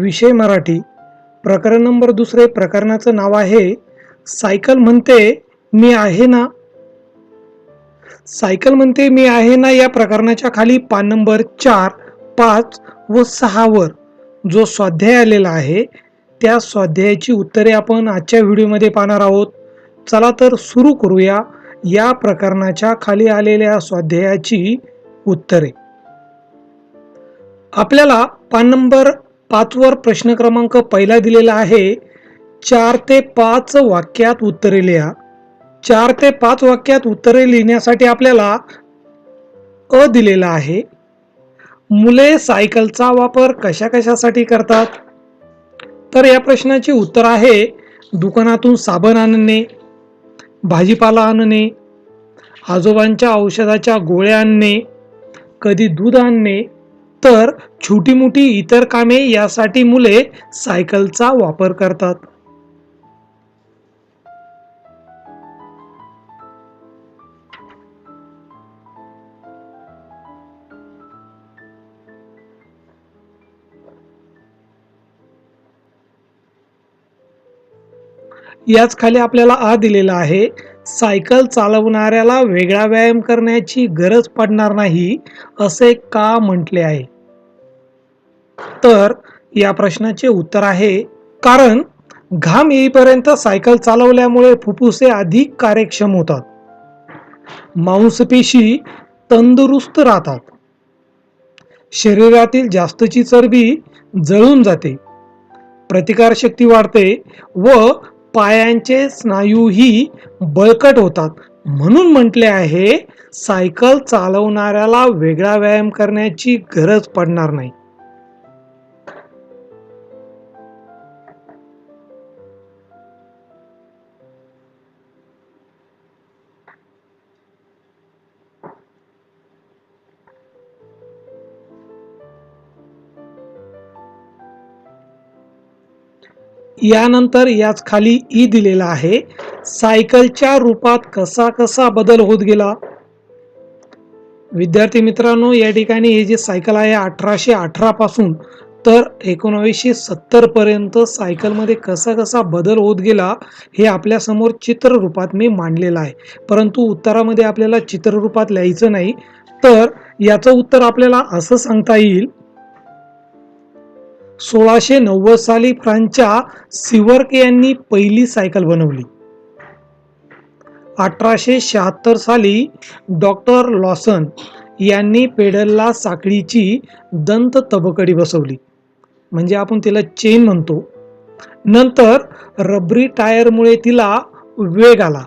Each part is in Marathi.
विषय मराठी. प्रकरण नंबर दुसरे प्रकरणाचं नाव आहे सायकल म्हणते मी आहे ना? सायकल म्हणते मी आहे ना या प्रकरणाच्या खाली पान नंबर चार पाच व सहावर जो स्वाध्याय आलेला आहे त्या स्वाध्यायाची उत्तरे आपण आजच्या व्हिडिओमध्ये पाहणार आहोत. चला तर सुरू करूया या प्रकरणाच्या खाली आलेल्या स्वाध्यायाची उत्तरे. आपल्याला पान नंबर पाचवर प्रश्न क्रमांक पहिला दिलेला आहे. चार ते पाच वाक्यात उत्तरे लिहा. चार ते पाच वाक्यात उत्तरे लिहिण्यासाठी आपल्याला अ दिलेला आहे. मुले सायकलचा वापर कशा कशासाठी करतात? तर या प्रश्नाचे उत्तर आहे दुकानातून साबण आणणे भाजीपाला आणणे आजोबांच्या औषधाच्या गोळ्या आणणे कधी दूध आणणे तर छोटी मोठी इतर कामे यासाठी मुले सायकलचा वापर करतात. याच खाली आपल्याला आ दिलेला आहे. सायकल चालवणाऱ्याला वेगळा व्यायाम करण्याची गरज पडणार नाही असे का म्हटले आहे? तर या प्रश्नाचे उत्तर आहे कारण घाम येईपर्यंत सायकल चालवल्यामुळे फुफ्फुसे अधिक कार्यक्षम होतात. मांसपेशी तंदुरुस्त राहतात. शरीरातील जास्तची चरबी जळून जाते. प्रतिकारशक्ती वाढते व पायांचे स्नायूही बळकट होतात. म्हणून म्हटले आहे सायकल चालवणाऱ्याला वेगळा व्यायाम करण्याची गरज पडणार नाही. यानंतर याच खाली ई दिलेला आहे. सायकलच्या रूपात कसा कसा बदल होत गेला? विद्यार्थी मित्रांनो या ठिकाणी हे जे सायकल आहे अठराशे अठरा पासून तर एकोणावीसशे सत्तर पर्यंत सायकलमध्ये कसा कसा बदल होत गेला हे आपल्यासमोर चित्ररूपात चित्र रूपात मी मांडलेलं आहे. परंतु उत्तरामध्ये आपल्याला चित्ररूपात लिहायचं नाही तर याचं उत्तर आपल्याला असं सांगता येईल सोळाशे नव्वद साली फ्रान्सच्या सिवर्क यांनी पहिली सायकल बनवली. अठराशे शहात्तर साली डॉक्टर लॉसन यांनी पेडलला साखळीची दंत तबकडी बसवली. म्हणजे आपण तिला चेन म्हणतो. नंतर रबरी टायरमुळे तिला वेग आला.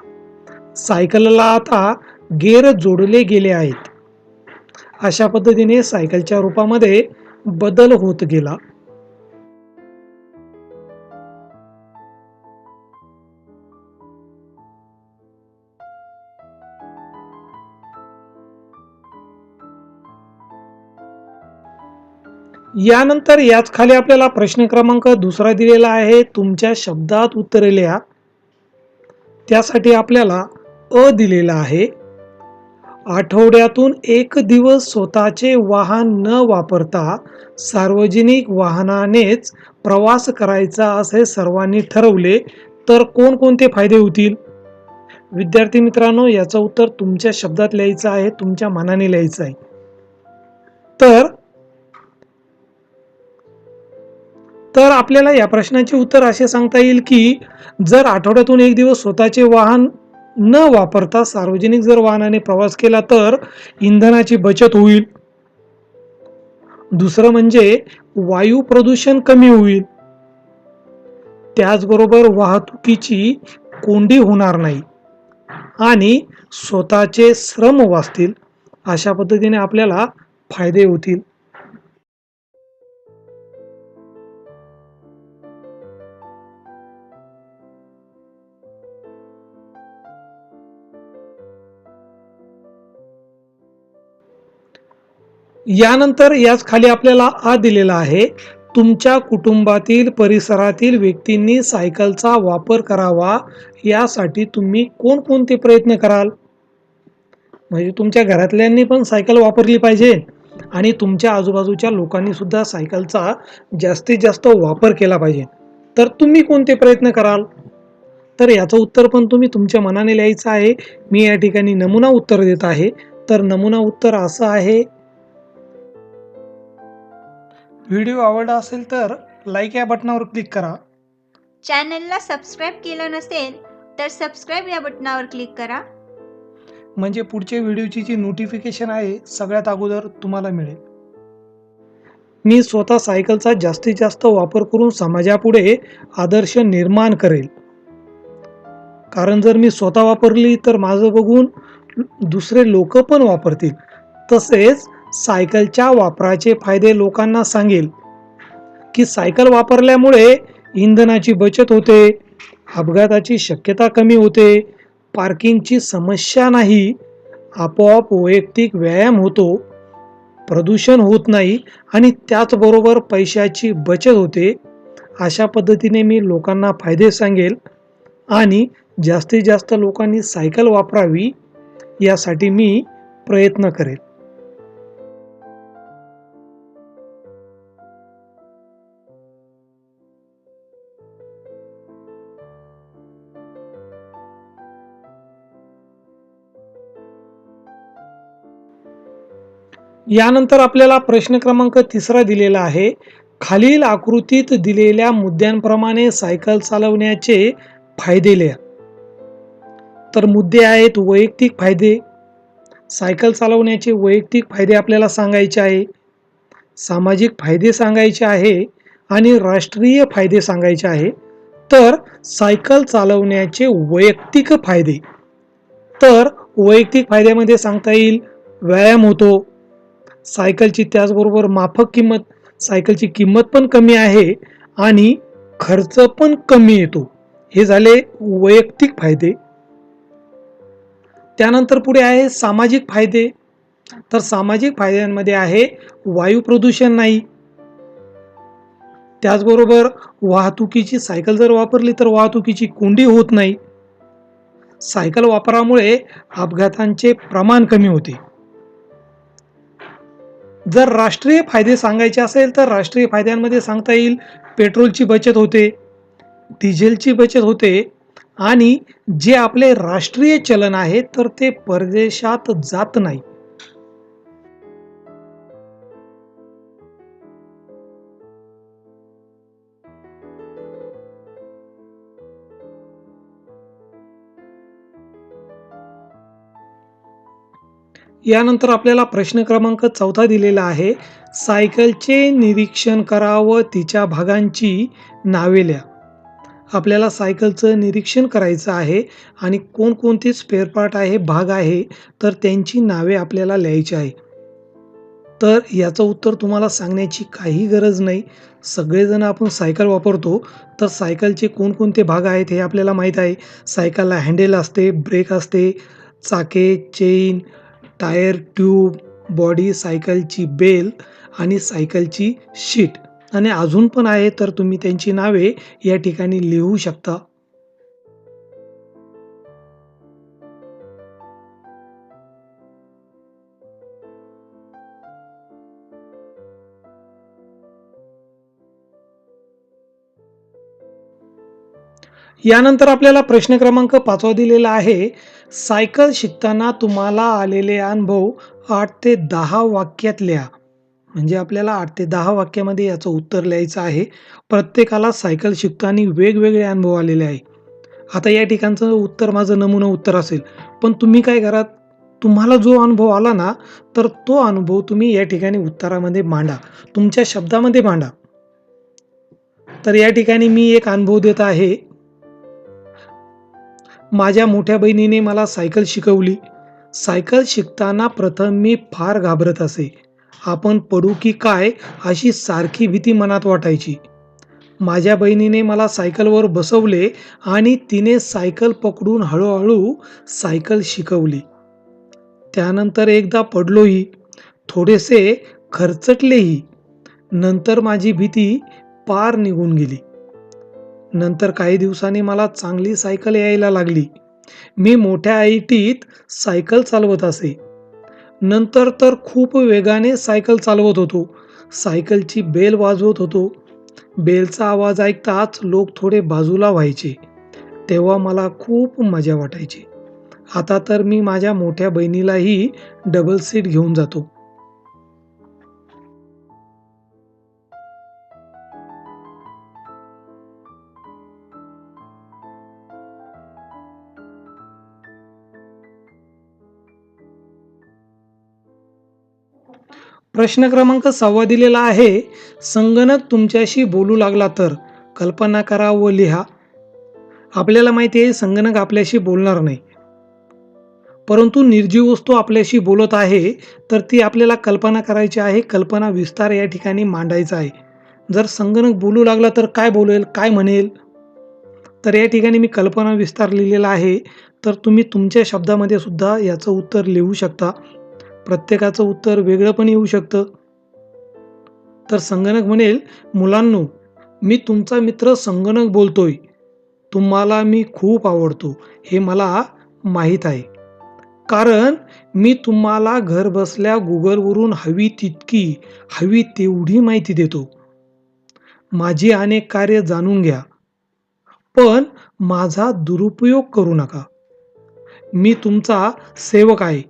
सायकलला आता गेअर जोडले गेले आहेत. अशा पद्धतीने सायकलच्या रूपामध्ये बदल होत गेला. यानंतर याच खाली आपल्याला प्रश्न क्रमांक दुसरा दिलेला आहे. तुमच्या शब्दात उत्तरे लिहा त्यासाठी आपल्याला अ दिलेला आहे. आठवड्यातून एक दिवस स्वतःचे वाहन न वापरता सार्वजनिक वाहनानेच प्रवास करायचा असे सर्वांनी ठरवले तर कोणकोणते फायदे होतील? विद्यार्थी मित्रांनो याचं उत्तर तुमच्या शब्दात लिहायचं आहे तुमच्या मनाने लिहायचं आहे. तर तर आपल्याला या प्रश्नाचे उत्तर असे सांगता येईल की जर आठवड्यातून एक दिवस स्वतःचे वाहन न वापरता सार्वजनिक जर वाहनाने प्रवास केला तर इंधनाची बचत होईल. दुसरं म्हणजे वायू प्रदूषण कमी होईल. त्याचबरोबर वाहतुकीची कोंडी होणार नाही आणि स्वतःचे श्रम वाचतील. अशा पद्धतीने आपल्याला फायदे होतील. यानंतर याच खाली आपल्याला आ दिलेला आहे. तुमच्या कुटुंबातील परिसरातील व्यक्तींनी सायकलचा वापर करावा. यासाठी तुम्ही कोणकोणते प्रयत्न कराल? म्हणजे तुमच्या घरातल्यांनी पण सायकल वापरली पाहिजे. आणि तुमच्या आजूबाजूच्या लोकांनी सुद्धा सायकलचा जास्तीत जास्त वापर केला पाहिजे. तर तुम्ही कोणते प्रयत्न कराल? तर याचं उत्तर पण तुम्ही तुमच्या मनाने लिहायचं आहे. मी या ठिकाणी नमुना उत्तर देत आहे. तर नमुना उत्तर असं आहे व्हिडिओ आवडला असेल तर लाईक या बटनावर क्लिक करा. चॅनलला सबस्क्राईब केलं नसेल तर सबस्क्राईब या बटनावर क्लिक करा. म्हणजे पुढच्या व्हिडिओची जी नोटिफिकेशन आहे सगळ्यात अगोदर तुम्हाला मिळेल. मी स्वतः सायकलचा जास्तीत जास्त वापर करून समाजापुढे आदर्श निर्माण करेल. कारण जर मी स्वतः वापरली तर माझं बघून दुसरे लोक पण वापरतील. तसेच सायकलच्या वापराचे फायदे लोकांना सांगेल. की सायकल वापरल्यामुळे इंधनाची बचत होते अपघाताची शक्यता कमी होते पार्किंगची समस्या नाही आपोआप वैयक्तिक व्यायाम होतो प्रदूषण होत नाही आणि त्याचबरोबर पैशाची बचत होते अशा पद्धतीने मी लोकांना फायदे सांगेल. आणि जास्तीत जास्त लोकांनी सायकल वापरावी यासाठी मी प्रयत्न करेल. यानंतर आपल्याला प्रश्न क्रमांक तिसरा दिलेला आहे. खालील आकृतीत दिलेल्या मुद्द्यांप्रमाणे सायकल चालवण्याचे फायदे लिहा. तर मुद्दे आहेत वैयक्तिक फायदे. सायकल चालवण्याचे वैयक्तिक फायदे आपल्याला सांगायचे आहे. सामाजिक फायदे सांगायचे आहे आणि राष्ट्रीय फायदे सांगायचे आहे. तर सायकल चालवण्याचे वैयक्तिक फायदे. तर वैयक्तिक फायद्यामध्ये सांगता येईल व्यायाम होतो. सायकलची त्याचबरोबर माफक किंमत सायकलची किंमत पण कमी आहे आणि खर्च पण कमी येतो. हे झाले वैयक्तिक फायदे. त्यानंतर पुढे आहे सामाजिक फायदे. तर सामाजिक फायद्यांमध्ये आहे वायू प्रदूषण नाही. त्याचबरोबर वाहतुकीची सायकल जर वापरली तर वाहतुकीची कोंडी होत नाही. सायकल वापरामुळे अपघातांचे प्रमाण कमी होते. जर राष्ट्रीय फायदे सांगायचे असेल तर राष्ट्रीय फायद्यांमध्ये सांगता येईल पेट्रोलची बचत होते डिझेलची बचत होते आणि जे आपले राष्ट्रीय चलन आहे तर ते परदेशात जात नाही. यानंतर आपल्याला प्रश्न क्रमांक चौथा दिलेला आहे. सायकलचे निरीक्षण करा व तिच्या भागांची नावे लिहा. आपल्याला सायकलचं निरीक्षण करायचं आहे आणि कोणकोणते स्पेअर पार्ट आहे भाग आहे तर त्यांची नावे आपल्याला लिहायची आहे. तर याचं उत्तर तुम्हाला सांगण्याची काही गरज नाही. सगळेजण आपण सायकल वापरतो तर सायकलचे कोणकोणते भाग आहेत हे आपल्याला माहीत आहे. सायकलला हँडेल असते ब्रेक असते चाके चेन टायर ट्यूब बॉडी सायकलची बेल आणि सायकलची शीट. आणि अजून पण आहे तर तुम्ही त्यांची नावे या ठिकाणी लिहू शकता. यानंतर आपल्याला प्रश्न क्रमांक पाचवा दिलेला आहे. सायकल शिकताना तुम्हाला आलेले अनुभव आठ ते दहा वाक्यात लिहा म्हणजे आपल्याला आठ ते दहा वाक्यामध्ये याचं उत्तर लिहायचं आहे. प्रत्येकाला सायकल शिकताना वेगवेगळे अनुभव आलेले आहे. आता या ठिकाणचं उत्तर माझं नमुना उत्तर असेल. पण तुम्ही काय करा तुम्हाला जो अनुभव आला ना तर तो अनुभव तुम्ही या ठिकाणी उत्तरामध्ये मांडा. तुमच्या शब्दामध्ये मांडा. तर या ठिकाणी मी एक अनुभव देत आहे. माझ्या मोठ्या बहिणीने मला सायकल शिकवली. सायकल शिकताना प्रथम मी फार घाबरत असे. आपण पडू की काय अशी सारखी भीती मनात वाटायची. माझ्या बहिणीने मला सायकलवर बसवले आणि तिने सायकल पकडून हळूहळू सायकल शिकवली. त्यानंतर एकदा पडलोही. थोडेसे खरचटलेही. नंतर माझी भीती पार निघून गेली. नंतर काही दिवसांनी मला चांगली सायकल यायला लागली. मी मोठ्या आय टीत सायकल चालवत असे. नंतर तर खूप वेगाने सायकल चालवत होतो. सायकलची बेल वाजवत होतो. बेलचा आवाज ऐकताच लोक थोडे बाजूला व्हायचे. तेव्हा मला खूप मजा वाटायची. आता तर मी माझ्या मोठ्या बहिणीलाही डबल सीट घेऊन जातो. प्रश्न क्रमांक सहावा दिलेला आहे. संगणक तुमच्याशी बोलू लागला तर कल्पना करा व लिहा. आपल्याला माहिती आहे संगणक आपल्याशी बोलणार नाही. परंतु निर्जीव वस्तू आपल्याशी बोलत आहे तर ती आपल्याला कल्पना करायची आहे कल्पना विस्तार या ठिकाणी मांडायचा आहे. जर संगणक बोलू लागला तर काय बोलेल काय म्हणेल? तर या ठिकाणी मी कल्पना विस्तार लिहिलेला आहे तर तुम्ही तुमच्या शब्दामध्ये सुद्धा याचं उत्तर लिहू शकता. प्रत्येकाचं उत्तर वेगळं पण येऊ शकतं. तर संगणक म्हणेल मुलांनो मी तुमचा मित्र संगणक बोलतोय. तुम्हाला मी खूप आवडतो. हे मला माहीत आहे. कारण मी तुम्हाला घर बसल्या गुगलवरून हवी तितकी हवी तेवढी माहिती देतो. माझी अनेक कार्य जाणून घ्या. पण माझा दुरुपयोग करू नका. मी तुमचा सेवक आहे.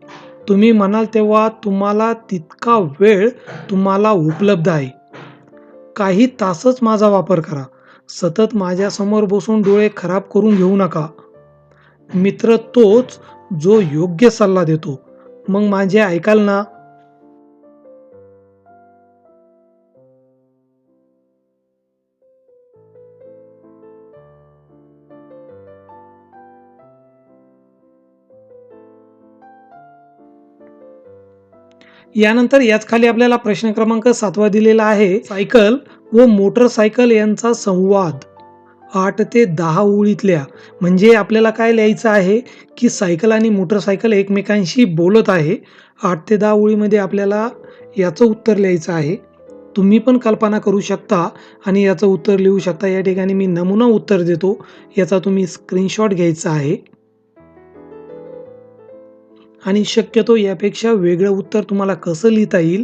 तुम्ही म्हणाल तेव्हा तुम्हाला तितका वेळ तुम्हाला उपलब्ध आहे. काही तासच माझा वापर करा. सतत माझ्यासमोर बसून डोळे खराब करून घेऊ नका. मित्र तोच जो योग्य सल्ला देतो. मग माझे ऐकाल ना? यानंतर याच खाली आपल्याला प्रश्न क्रमांक सातवा दिलेला आहे. सायकल व मोटरसायकल यांचा संवाद. आठ ते दहा ओळीतल्या. म्हणजे आपल्याला काय लिहायचं आहे? की सायकल आणि मोटरसायकल एकमेकांशी बोलत आहे. आठ ते दहा ओळीमध्ये आपल्याला याचं उत्तर लिहायचं आहे. तुम्ही पण कल्पना करू शकता आणि याचं उत्तर लिहू शकता. या ठिकाणी मी नमुना उत्तर देतो. याचा तुम्ही स्क्रीनशॉट घ्यायचा आहे. आणि शक्यतो यापेक्षा वेगळं उत्तर तुम्हाला कसं लिहिता येईल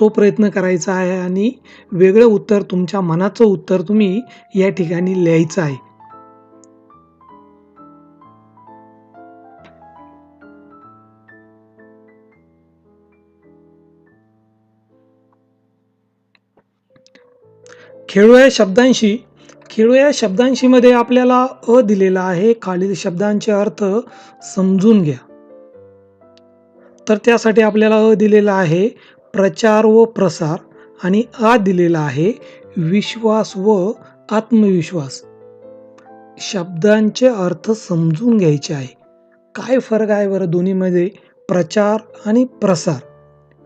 तो प्रयत्न करायचा आहे आणि वेगळं उत्तर तुमच्या मनाचं उत्तर तुम्ही या ठिकाणी लिहायचं आहे. खेळू या शब्दांशी खेळू या शब्दांशीमध्ये आपल्याला अ दिलेला आहे. खालील शब्दांचे अर्थ समजून घ्या. तर त्यासाठी आपल्याला अ दिलेला आहे प्रचार व प्रसार आणि आ दिलेला आहे विश्वास व आत्मविश्वास. शब्दांचे अर्थ समजून घ्यायचे आहे. काय फरक आहे बरं दोन्हीमध्ये? प्रचार आणि प्रसार.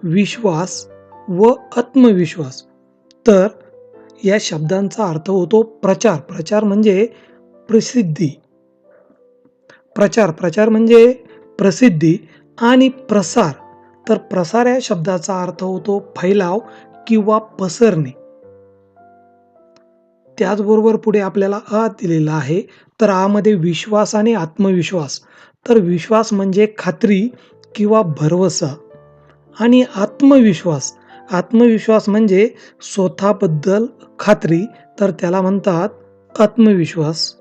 विश्वास व आत्मविश्वास. तर या शब्दांचा अर्थ होतो प्रचार. प्रचार म्हणजे प्रसिद्धी. प्रचार. प्रचार म्हणजे प्रसिद्धी. आणि प्रसार. तर प्रसार या शब्दाचा अर्थ होतो फैलाव किंवा पसरणे. त्याचबरोबर पुढे आपल्याला अ दिलेला आहे तर आमध्ये विश्वास आणि आत्मविश्वास. तर विश्वास म्हणजे खात्री किंवा भरवसा. आणि आत्मविश्वास. आत्मविश्वास म्हणजे स्वतःबद्दल खात्री तर त्याला म्हणतात आत्मविश्वास.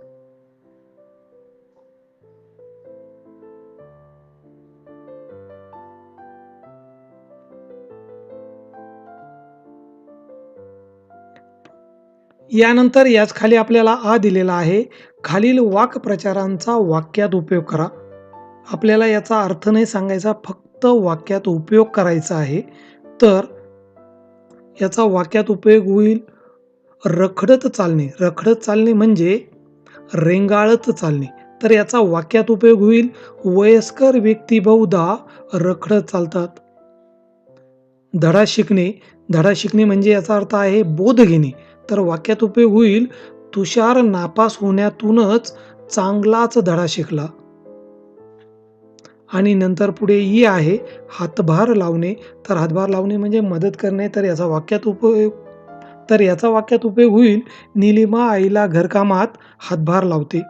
यानंतर याच खाली आपल्याला आ दिलेला आहे. खालील वाक्प्रचारांचा वाक्यात उपयोग करा. आपल्याला याचा अर्थ नाही सांगायचा फक्त वाक्यात उपयोग करायचा आहे. तर याचा वाक्यात उपयोग होईल रखडत चालणे. रखडत चालणे म्हणजे रेंगाळत चालणे. तर याचा वाक्यात उपयोग होईल वयस्कर व्यक्ती बहुधा रखडत चालतात. धडा शिकणे. धडा शिकणे म्हणजे याचा अर्थ आहे बोध घेणे. तर वाक्यात उपयोग होईल तुषार नापास होण्यातूनच चांगलाच धडा शिकला. आणि नंतर पुढे ई आहे हातभार लावणे. तर हातभार लावणे म्हणजे मदत करणे. तर याचा वाक्यात उपयोग तर याचा वाक्यात उपयोग होईल निलिमा आईला घरकामात हातभार लावते.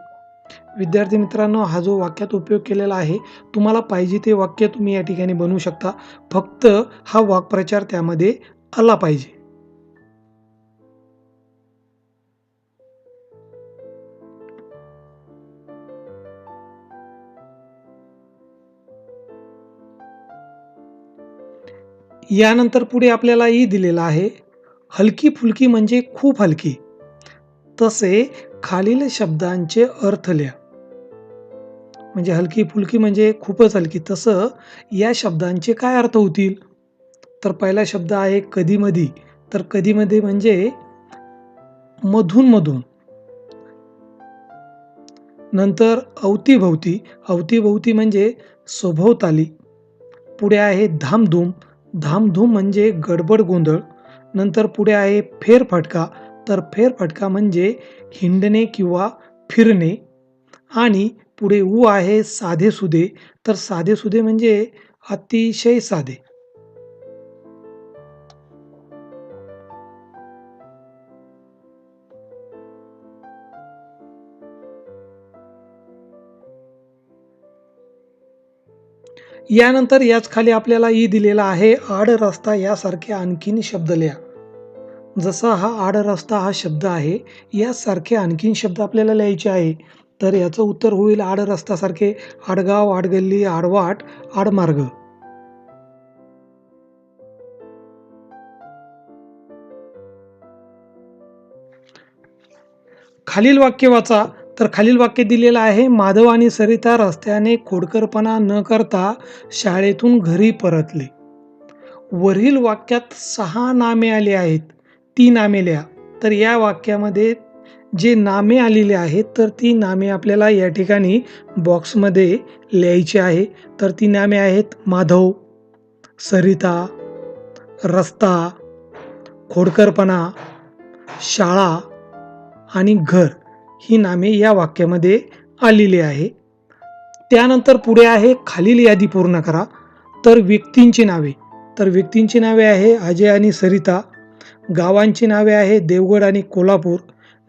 विद्यार्थी मित्रांनो हा जो वाक्यात उपयोग केलेला आहे तुम्हाला पाहिजे ते वाक्य तुम्ही या ठिकाणी बनवू शकता. फक्त हा वाक्प्रचार त्यामध्ये आला पाहिजे. यानंतर पुढे आपल्याला ई दिलेला आहे. हलकी फुलकी म्हणजे खूप हलकी. तसे खालील शब्दांचे अर्थ लिहा. म्हणजे हलकी फुलकी म्हणजे खूपच हलकी. तसं या शब्दांचे काय अर्थ होतील? तर पहिला शब्द आहे कधीमधी. तर कधीमध्ये म्हणजे मधून मधून नंतर अवतीभवती. अवतीभवती म्हणजे सभोवताली पुढे आहे धामधूम. धामधूम म्हणजे गडबड गोंधळ नंतर पुढे आहे फेरफटका तर फेरफटका म्हणजे हिंडणे किंवा फिरणे. आणि पुढे ऊ आहे साधे सुधे तर साधे सुधे म्हणजे अतिशय साधे. यानंतर याच खाली आपल्याला ई दिलेला आहे आड रस्ता यासारखे आणखीन शब्द लिहा. जसा हा आड रस्ता हा शब्द आहे यासारखे आणखीन शब्द आपल्याला लिहायचे आहे. तर याचं उत्तर होईल आड रस्तासारखे आडगाव आडगल्ली आडवाट आडमार्ग. खालील वाक्य वाचा. तर खालील वाक्य दिलेलं आहे माधव आणि सरिता रस्त्याने खोडकरपणा न करता शाळेतून घरी परतले. वरील वाक्यात सहा नामे आली आहेत. ती नामे लिहा. तर या वाक्यामध्ये जे नामे आलेली आहेत तर ती नामे आपल्याला या ठिकाणी बॉक्समध्ये लिहायची आहे. तर ती नामे आहेत माधव सरिता रस्ता खोडकरपणा शाळा आणि घर. ही नामे या वाक्यामध्ये आलेली आहे. त्यानंतर पुढे आहे खालील यादी पूर्ण करा. तर व्यक्तींची नावे. तर व्यक्तींची नावे आहे अजय आणि सरिता. गावांची नावे आहे देवगड आणि कोल्हापूर.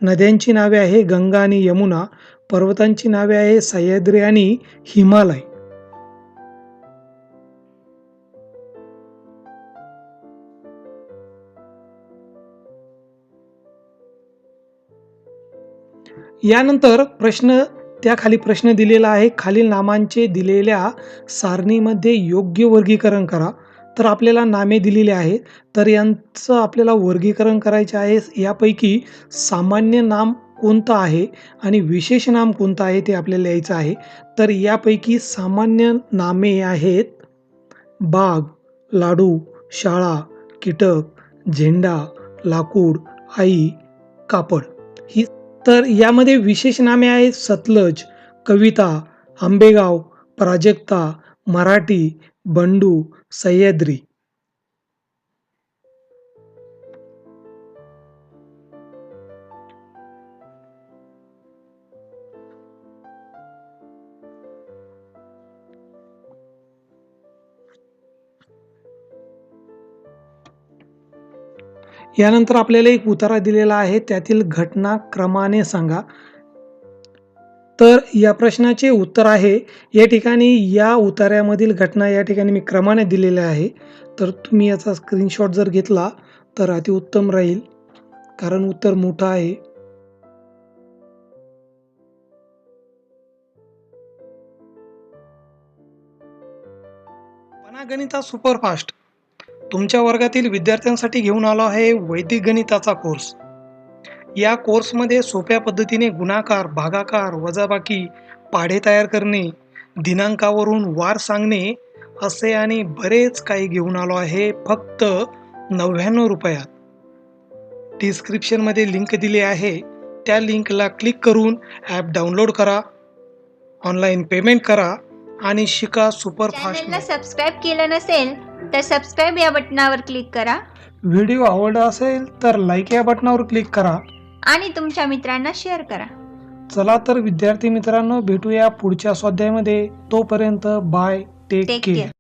नद्यांची नावे आहे गंगा आणि यमुना. पर्वतांची नावे आहे सह्याद्री आणि हिमालय. यानंतर प्रश्न त्याखाली प्रश्न दिलेला आहे. खालील नामांचे दिलेल्या सारणीमध्ये योग्य वर्गीकरण करा. तर आपल्याला नामे दिलेली आहेत. तर यांचं आपल्याला वर्गीकरण करायचे आहे. यापैकी सामान्य नाम कोणतं आहे आणि विशेष नाम कोणतं आहे ते आपल्याला लिहायचं आहे. तर यापैकी सामान्य नामे आहेत. बाग लाडू शाळा कीटक झेंडा लाकूड आई कापड. ही तर यामध्ये विशेष नामे आहेत सतलज कविता आंबेगाव प्राजक्ता मराठी बंडू सह्याद्री. यानंतर आपल्याला एक उतारा दिलेला आहे त्यातील घटना क्रमाने सांगा. तर या प्रश्नाचे उत्तर आहे या ठिकाणी या उतार्यामधील घटना या ठिकाणी मी क्रमाने दिलेल्या आहे. तर तुम्ही याचा स्क्रीनशॉट जर घेतला तर अतिउत्तम राहील कारण उत्तर मोठं आहे. गणिता सुपरफास्ट. तुमच्या वर्गातील विद्यार्थ्यांसाठी घेऊन आलो आहे वैदिक गणिताचा कोर्स या कोर्समध्ये सोप्या पद्धतीने गुणाकार भागाकार वजाबाकी पाढे तयार करणे दिनांकावरून वार सांगणे असे आणि बरेच काही घेऊन आलो आहे फक्त नव्याण्णव रुपयात. डिस्क्रिप्शनमध्ये लिंक दिली आहे. त्या लिंकला क्लिक करून ॲप डाउनलोड करा ऑनलाईन पेमेंट करा आणि शिका सुपर फास्ट सबस्क्राईब केलं नसेल तर सबस्क्राईब या बटनावर क्लिक करा. व्हिडिओ आवडला असेल तर लाईक या बटनावर क्लिक करा. आणि तुमच्या मित्रांना शेअर करा. चला तर विद्यार्थी मित्रांनो भेटूया पुढच्या स्वाध्यायामध्ये तोपर्यंत bye take take care care